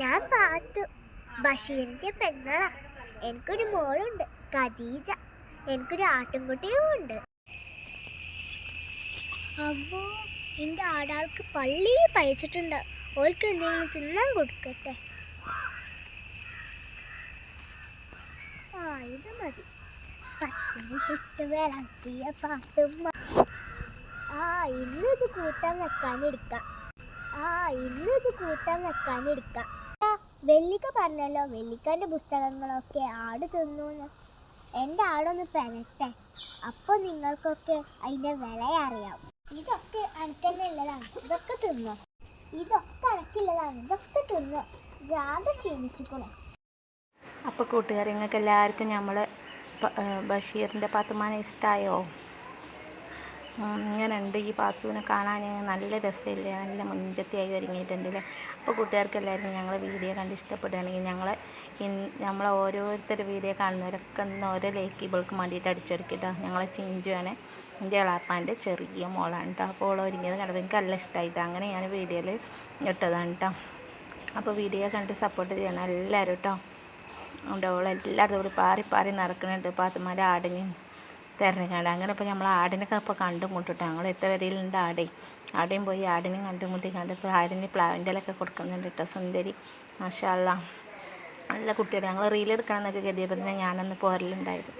ഞാൻ പാത്തു ബഷീറിന്റെ പെങ്ങളാ. എനിക്കൊരു മോളുണ്ട് ഖദീജ. എനിക്കൊരു ആട്ടിൻകുട്ടിയും ഉണ്ട്. അമ്മോ എന്റെ ആടാൾക്ക് പള്ളി പയച്ചിട്ടുണ്ട് ഓൾക്ക് എന്തെങ്കിലും തിന്നാൻ കൊടുക്കട്ടെ? ആ ഇത് മതി. പത്തിന് ചുട്ട് വിളക്കിയ പാത്തുമ്മ. ആ ഇന്നിത് കൂട്ടാൻ വെക്കാൻ എടുക്കാം. ആ ഇന്നിത് കൂട്ടാൻ വെക്കാൻ എടുക്കാം. വെള്ളിക്ക പറഞ്ഞല്ലോ വെള്ളിക്കാന്റെ പുസ്തകങ്ങളൊക്കെ ആട് തിന്നു എന്റെ ആടൊന്ന് പെരട്ടെ അപ്പോൾ നിങ്ങൾക്കൊക്കെ അതിന്റെ വില ഇതൊക്കെ അനക്കന്നെ ഇതൊക്കെ തിന്നോ. ഇതൊക്കെ അനക്കുള്ളതാണ് ഇതൊക്കെ തിന്നോ. ജാഗ ക്ഷീണിച്ചിക്കണേ. അപ്പോൾ കൂട്ടുകാരെ നിങ്ങൾക്ക് എല്ലാവർക്കും നമ്മൾ ബഷീറിന്റെ പാത്തുമാനെ ഇഷ്ടമായോ ഇങ്ങനെയുണ്ട് ഈ പാത്തുവിനെ കാണാൻ. നല്ല രസമില്ലേ? നല്ല മുഞ്ചത്തിയായി ഒരുങ്ങിയിട്ടുണ്ടല്ലേ അപ്പോൾ കൂട്ടുകാർക്ക് ഞങ്ങൾ വീഡിയോ കണ്ട് ഇഷ്ടപ്പെടുകയാണെങ്കിൽ ഞങ്ങളെ നമ്മളെ ഓരോരുത്തരുടെ വീഡിയോ കാണുന്നവരൊക്കെ ഒന്ന് ഓരോ ലേക്ക് ഇവൾക്ക് വേണ്ടിയിട്ട് അടിച്ചൊരുക്കിട്ടോ ഞങ്ങളെ ചിഞ്ചുവാണ്. എന്റെ ഇളാപ്പാന്റെ ചെറിയ മോളാണ് കേട്ടോ അപ്പോൾ ഓൾ ഒരുങ്ങിയത് കണ്ടപ്പോൾ എനിക്ക് നല്ല ഇഷ്ടമായിട്ടോ അങ്ങനെ ഞാൻ വീഡിയോയിൽ ഇട്ടതാണ് കേട്ടോ അപ്പോൾ വീഡിയോ കണ്ട് സപ്പോർട്ട് ചെയ്യണം എല്ലാവരും കേട്ടോ ഉണ്ട് അവൾ എല്ലായിടത്തും കൂടി പാറി പാറി നടക്കുന്നുണ്ട്. പാത്തുമാരെ ആടിനെ തിരഞ്ഞാണ്ട് അങ്ങനെ ഇപ്പോൾ നമ്മൾ ആടിനൊക്കെ ഇപ്പോൾ കണ്ടുമുട്ടിട്ട് ഞങ്ങൾ എത്ര വരയിലുണ്ട് ആടേ? ആടേയും പോയി ആടിനും കണ്ടുമുട്ടി കണ്ടിപ്പോൾ ആടിന് പ്ലാവിന്റെലൊക്കെ കൊടുക്കുന്നുണ്ട് കേട്ടോ. സുന്ദരി മാഷാല്ല നല്ല കുട്ടികൾ ഞങ്ങൾ റീലെടുക്കണം എന്നൊക്കെ കരുതിയപ്പോൾ തന്നെ ഞാനന്ന് പോരലുണ്ടായത്